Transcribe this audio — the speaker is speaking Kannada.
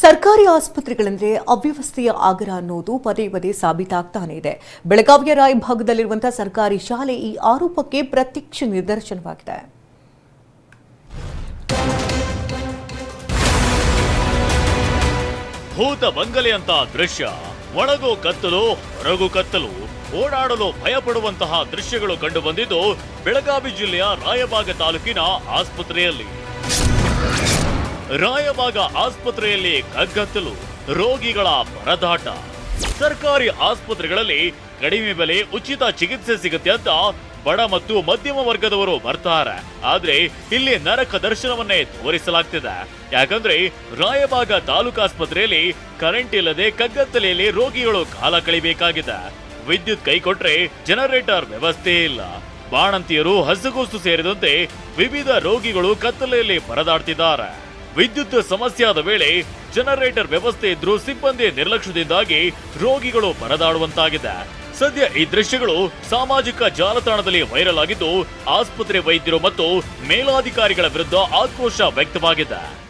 ಸರ್ಕಾರಿ ಆಸ್ಪತ್ರೆಗಳೆಂದರೆ ಅವ್ಯವಸ್ಥೆಯ ಆಗರ ಅನ್ನೋದು ಪದೇ ಪದೇ ಸಾಬೀತಾಗ್ತಾನೆ ಇದೆ. ಬೆಳಗಾವಿಯ ರಾಯಭಾಗದಲ್ಲಿರುವಂತಹ ಸರ್ಕಾರಿ ಶಾಲೆ ಈ ಆರೋಪಕ್ಕೆ ಪ್ರತ್ಯಕ್ಷ ನಿದರ್ಶನವಾಗಿದೆ. ಭೂತ ಬಂಗಲೆಯಂತ ದೃಶ್ಯ. ಒಳಗು ಕತ್ತಲು ಹೊರಗು ಕತ್ತಲು. ಓಡಾಡಲು ಭಯಪಡುವಂತಹ ದೃಶ್ಯಗಳು ಕಂಡು ಬಂದಿದ್ದು ಬೆಳಗಾವಿ ಜಿಲ್ಲೆಯ ರಾಯಬಾಗ ತಾಲೂಕಿನ ಆಸ್ಪತ್ರೆಯಲ್ಲಿ. ರಾಯಬಾಗ ಆಸ್ಪತ್ರೆಯಲ್ಲಿ ಕಗ್ಗತ್ತಲು ರೋಗಿಗಳ ಪರದಾಟ. ಸರ್ಕಾರಿ ಆಸ್ಪತ್ರೆಗಳಲ್ಲಿ ಕಡಿಮೆ ಬೆಲೆ ಉಚಿತ ಚಿಕಿತ್ಸೆ ಸಿಗುತ್ತೆ ಅಂತ ಬಡ ಮತ್ತು ಮಧ್ಯಮ ವರ್ಗದವರು ಬರ್ತಾರೆ. ಆದ್ರೆ ಇಲ್ಲಿ ನರಕ ದರ್ಶನವನ್ನೇ ತೋರಿಸಲಾಗ್ತಿದೆ. ಯಾಕಂದ್ರೆ ರಾಯಬಾಗ ತಾಲೂಕು ಆಸ್ಪತ್ರೆಯಲ್ಲಿ ಕರೆಂಟ್ ಇಲ್ಲದೆ ಕಗ್ಗತ್ತಲೆಯಲ್ಲಿ ರೋಗಿಗಳು ಕಾಲ ಕಳಿಬೇಕಾಗಿದೆ. ವಿದ್ಯುತ್ ಕೈ ಕೊಟ್ರೆ ಜನರೇಟರ್ ವ್ಯವಸ್ಥೆ ಇಲ್ಲ. ಬಾಣಂತಿಯರು ಹಸುಗೂಸು ಸೇರಿದಂತೆ ವಿವಿಧ ರೋಗಿಗಳು ಕತ್ತಲೆಯಲ್ಲಿ ಪರದಾಡ್ತಿದ್ದಾರೆ. ವಿದ್ಯುತ್ ಸಮಸ್ಯೆಯಾದ ವೇಳೆ ಜನರೇಟರ್ ವ್ಯವಸ್ಥೆ ಇದ್ರೂ ಸಿಬ್ಬಂದಿ ನಿರ್ಲಕ್ಷ್ಯದಿಂದಾಗಿ ರೋಗಿಗಳು ಪರದಾಡುವಂತಾಗಿದೆ ಸದ್ಯ ಈ ದೃಶ್ಯಗಳು ಸಾಮಾಜಿಕ ಜಾಲತಾಣದಲ್ಲಿ ವೈರಲ್ ಆಗಿದ್ದು, ಆಸ್ಪತ್ರೆ ವೈದ್ಯರು ಮತ್ತು ಮೇಲಾಧಿಕಾರಿಗಳ ವಿರುದ್ಧ ಆಕ್ರೋಶ ವ್ಯಕ್ತವಾಗಿದೆ.